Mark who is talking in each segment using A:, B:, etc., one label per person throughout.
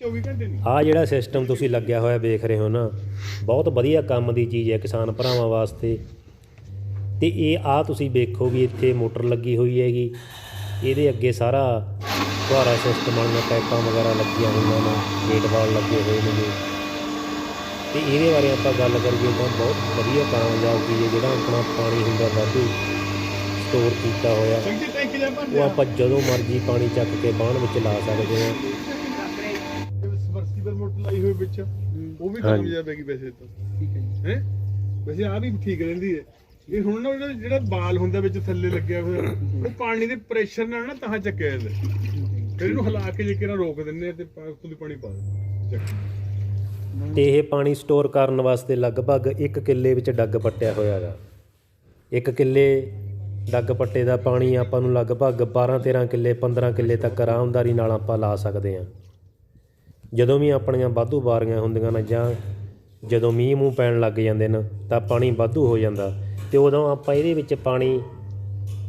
A: 24 ਘੰਟੇ ਨਹੀਂ।
B: ਆ ਜਿਹੜਾ ਸਿਸਟਮ ਤੁਸੀਂ ਲੱਗਿਆ ਹੋਇਆ ਵੇਖ ਰਹੇ ਹੋ ਨਾ ਬਹੁਤ ਵਧੀਆ ਕੰਮ ਦੀ ਚੀਜ਼ ਹੈ ਕਿਸਾਨ ਭਰਾਵਾਂ ਵਾਸਤੇ। ਤੇ ਇਹ ਆ ਤੁਸੀਂ ਵੇਖੋ ਵੀ ਇੱਥੇ ਮੋਟਰ ਲੱਗੀ ਹੋਈ ਹੈਗੀ। ਇਹਦੇ ਅੱਗੇ ਸਾਰਾ ਫੁਹਾਰਾ ਸਿਸਟਮ ਵਾਲੀਆਂ ਪਾਈਪਾਂ ਵਗੈਰਾ ਲੱਗੀਆਂ ਹੋਈਆਂ ਨੇ ਗੇਟ ਵਾਲ ਲੱਗੇ ਹੋਏ ਨੇ। ਤੇ ਇਹਦੇ ਬਾਰੇ ਆਪਾਂ ਗੱਲ ਕਰੀਏ ਤਾਂ ਬਹੁਤ ਵਧੀਆ ਕਾਮਯਾਬ ਚੀਜ਼ ਹੈ ਜਿਹੜਾ ਆਪਣਾ ਪਾਣੀ ਹੁੰਦਾ ਵਾਧੂ ਸਟੋਰ ਕੀਤਾ ਹੋਇਆ। ਉਹ ਆਪਾਂ ਜਦੋਂ ਮਰਜ਼ੀ ਪਾਣੀ ਚੱਕ ਕੇ ਬਾਣ ਵਿੱਚ ਲਾ ਸਕਦੇ ਹਾਂ।
A: ਮੋਟਰ ਲਾਈ ਹੋਈ ਵਿੱਚ ਉਹ ਵੀ
B: ਹਾਂਜੀ।
A: ਕਾਮਯਾਬ ਹੈਗੀ ਵੈਸੇ ਤਾਂ।
C: ਠੀਕ ਹੈ ਜੀ।
A: ਹੈ? ਵੈਸੇ ਆ ਵੀ ਠੀਕ ਰਹਿੰਦੀ ਹੈ। ਇਹ ਹੁਣ ਨਾ ਜਿਹੜਾ- ਜਿਹੜਾ ਬਾਲ ਹੁੰਦਾ ਵਿੱਚ ਥੱਲੇ ਲੱਗਿਆ ਹੋਇਆ ਉਹ ਪਾਣੀ ਦੇ ਪ੍ਰੈਸ਼ਰ ਨਾਲ ਨਾ ਤਾਂ ਚੱਕਿਆ ਜਾਂਦਾ।
C: ਜੀ
A: ਫਿਰ ਇਹਨੂੰ ਹਿਲਾ ਕੇ ਜੇ ਕਿਰਾ ਰੋਕ ਦਿੰਨੇ ਤੇ ਉੱਤੋਂ ਦੀ ਪਾਣੀ ਪਾ ਦਿੰਦੇ ਚੱਕ
B: ਤੇ ਇਹ ਪਾਣੀ ਸਟੋਰ ਕਰਨ ਵਾਸਤੇ ਲਗਭਗ 1 ਕਿੱਲੇ ਵਿੱਚ ਡੱਗ ਪੱਟਿਆ ਹੋਇਆ ਹੈਗਾ। 1 ਕਿੱਲੇ ਡੱਗ ਪੱਟੇ ਦਾ ਪਾਣੀ ਆਪਾਂ ਨੂੰ ਲਗਭਗ 12 13 ਕਿੱਲੇ 15 ਕਿੱਲੇ ਤੱਕ ਆਰਾਮਦਾਰੀ ਨਾਲ ਆਪਾਂ ਲਾ ਸਕਦੇ ਹਾਂ। ਜਦੋਂ ਵੀ ਆਪਣੀਆਂ ਵਾਧੂ ਬਾਰੀਆਂ ਹੁੰਦੀਆਂ ਨੇ ਜਾਂ ਜਦੋਂ ਮੀਂਹ ਮੂੰਹ ਪੈਣ ਲੱਗ ਜਾਂਦੇ ਨੇ ਤਾਂ ਪਾਣੀ ਵਾਧੂ ਹੋ ਜਾਂਦਾ। ਤੇ ਉਦੋਂ ਆਪਾਂ ਇਹਦੇ ਵਿੱਚ ਪਾਣੀ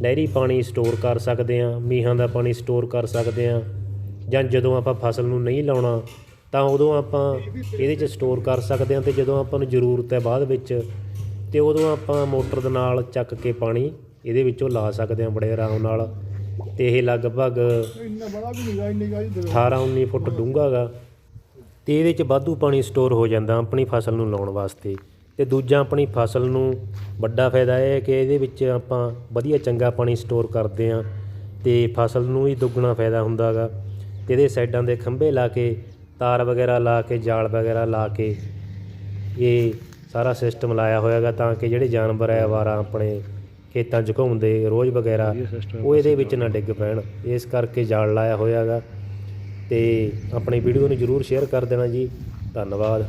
B: ਨਹਿਰੀ ਪਾਣੀ ਸਟੋਰ ਕਰ ਸਕਦੇ ਹਾਂ ਮੀਂਹਾਂ ਦਾ ਪਾਣੀ ਸਟੋਰ ਕਰ ਸਕਦੇ ਹਾਂ ਜਾਂ ਜਦੋਂ ਆਪਾਂ ਫਸਲ ਨੂੰ ਨਹੀਂ ਲਾਉਣਾ ਤਾਂ ਉਦੋਂ ਆਪਾਂ ਇਹਦੇ 'ਚ ਸਟੋਰ ਕਰ ਸਕਦੇ ਹਾਂ। ਤੇ ਜਦੋਂ ਆਪਾਂ ਨੂੰ ਜ਼ਰੂਰਤ ਹੈ ਬਾਅਦ ਵਿੱਚ ਤੇ ਉਦੋਂ ਆਪਾਂ ਮੋਟਰ ਦੇ ਨਾਲ ਚੱਕ ਕੇ ਪਾਣੀ ਇਹਦੇ ਵਿੱਚੋਂ ਲਾ ਸਕਦੇ ਹਾਂ ਬੜੇ ਆਰਾਮ ਨਾਲ। ਤੇ ਇਹ ਲਗਭਗ
A: ਇੰਨਾ ਬੜਾ ਵੀ ਨਿਗਾਹ ਨਿਗਾਹ ਜੀ
B: 18 19 ਫੁੱਟ ਡੂੰਘਾ ਗਾ। ਤੇ ਇਹਦੇ 'ਚ ਵਾਧੂ ਪਾਣੀ ਸਟੋਰ ਹੋ ਜਾਂਦਾ ਆਪਣੀ ਫਸਲ ਨੂੰ ਲਾਉਣ ਵਾਸਤੇ। ਤੇ ਦੂਜਾ ਆਪਣੀ ਫਸਲ ਨੂੰ ਵੱਡਾ ਫਾਇਦਾ ਇਹ ਹੈ ਕਿ ਇਹਦੇ ਵਿੱਚ ਆਪਾਂ ਵਧੀਆ ਚੰਗਾ ਪਾਣੀ ਸਟੋਰ ਕਰਦੇ ਹਾਂ ਤੇ ਫਸਲ ਨੂੰ ਵੀ ਦੁੱਗਣਾ ਫਾਇਦਾ ਹੁੰਦਾ ਗਾ ਤੇ ਇਹਦੇ ਸਾਈਡਾਂ ਦੇ ਖੰਭੇ ਲਾ ਕੇ ਤਾਰ ਵਗੈਰਾ ਲਾ ਕੇ ਜਾਲ ਵਗੈਰਾ ਲਾ ਕੇ ਇਹ ਸਾਰਾ ਸਿਸਟਮ ਲਾਇਆ ਹੋਇਆਗਾ ਤਾਂ ਕਿ ਜਿਹੜੇ ਜਾਨਵਰ ਹੈ ਆਵਾਰਾ ਆਪਣੇ ਖੇਤਾਂ 'ਚ ਘੁੰਮਦੇ ਰੋਜ਼ ਵਗੈਰਾ ਉਹ ਇਹਦੇ ਵਿੱਚ ਨਾ ਡਿੱਗ ਪੈਣ। ਇਸ ਕਰਕੇ ਜਾਲ ਲਾਇਆ ਹੋਇਆਗਾ ਤੇ ਆਪਣੀ ਵੀਡੀਓ ਨੂੰ ਜਰੂਰ ਸ਼ੇਅਰ ਕਰ ਦੇਣਾ ਜੀ। ਧੰਨਵਾਦ।